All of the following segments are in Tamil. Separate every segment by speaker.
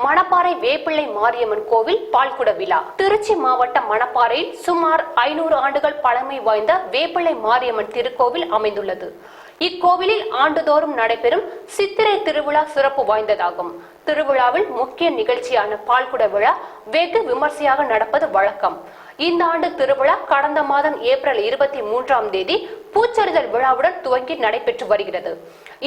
Speaker 1: மணப்பாறை வேப்பிள்ளை மாரியம்மன் கோவில் பால்குட விழா. திருச்சி மாவட்டம் மணப்பாறையில் சுமார் ஐநூறு ஆண்டுகள் பழமை வாய்ந்த வேப்பிள்ளை மாரியம்மன் திருக்கோவில் அமைந்துள்ளது. இக்கோவிலில் ஆண்டுதோறும் நடைபெறும் சித்திரை திருவிழா சிறப்பு வாய்ந்ததாகும். திருவிழாவில் முக்கிய நிகழ்ச்சியான பால்குட விழா வெகு விமர்சையாக நடப்பது வழக்கம். இந்த ஆண்டு திருவிழா கடந்த மாதம் ஏப்ரல் இருபத்தி மூன்றாம் தேதி பூச்செறிதல் விழாவுடன் துவங்கி நடைபெற்று வருகிறது.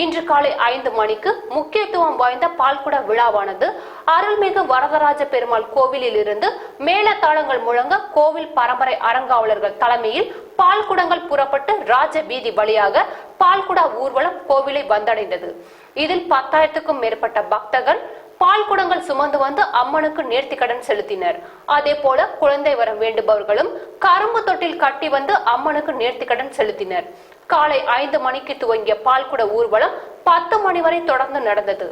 Speaker 1: இன்று காலை ஐந்து மணிக்கு முக்கியத்துவம் வாய்ந்த பால்குட விழாவானது அருள்மிகு வரதராஜ பெருமாள் கோவிலில் இருந்து மேலத்தாளங்கள் முழங்க கோவில் பரம்பரை அறங்காவலர்கள் தலைமையில் பால்குடங்கள் புறப்பட்டு ராஜ வீதி வழியாக பால்குடா ஊர்வலம் கோவிலை வந்தடைந்தது. இதில் பத்தாயிரத்துக்கும் மேற்பட்ட பக்தர்கள் பால் குடங்கள் சுமந்து வந்து அம்மனுக்கு நேர்த்திக்கடன் செலுத்தினர். அதே போல குழந்தை வர வேண்டுபவர்களும் கரும்பு தொட்டில் கட்டி வந்து அம்மனுக்கு நேர்த்திக்கடன் செலுத்தினர். காலை ஐந்து மணிக்கு துவங்கிய பால்குட ஊர்வலம் பத்து மணி வரை தொடர்ந்து நடந்தது.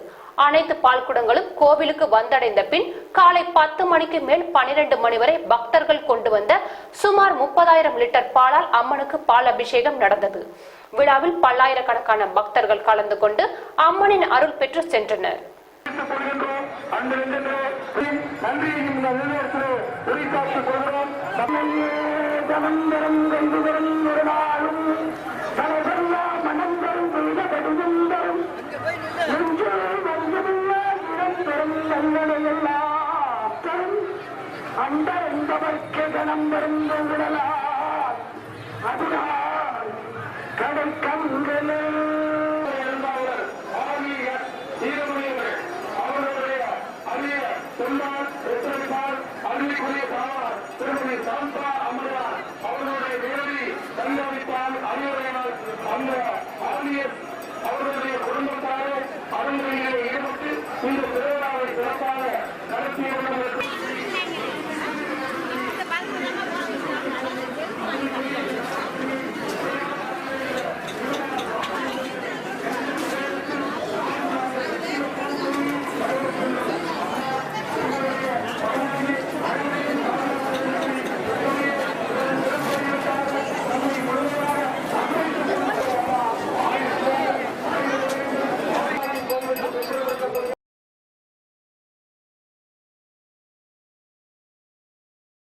Speaker 1: அனைத்து பால்குடங்களும் கோவிலுக்கு வந்தடைந்த பின் காலை பத்து மணிக்கு மேல் பனிரெண்டு மணி வரை பக்தர்கள் கொண்டு வந்த சுமார் முப்பதாயிரம் லிட்டர் பாலால் அம்மனுக்கு பால் அபிஷேகம் நடந்தது. விழாவில் பல்லாயிரக்கணக்கான பக்தர்கள் கலந்து கொண்டு அம்மனின் அருள் பெற்று சென்றனர்.
Speaker 2: அன்பிருக்கின்றோ நன்றி இந்த நிலையத்திலே உரித்தாக்கி கொள்கிறோம் தமிழே ஜனந்தரம் கண்டுதரும் ஒரு நாளும் தலைவெல்லாம் மனம் தரும் புனிதபடியும் தரும் நெஞ்சில் வந்தமுள்ள இடம் பெறும் நல்லதையெல்லாம் தரும் அந்த என்பவர்க்கு கணம் வருந்து ತುಂಬಾ ಎತ್ತರಿಸ ಅಲ್ಲಿ ಕೊನೆ ಭಾವ ತಿರುಮನೆ ಶಾಂತ ಅಮರ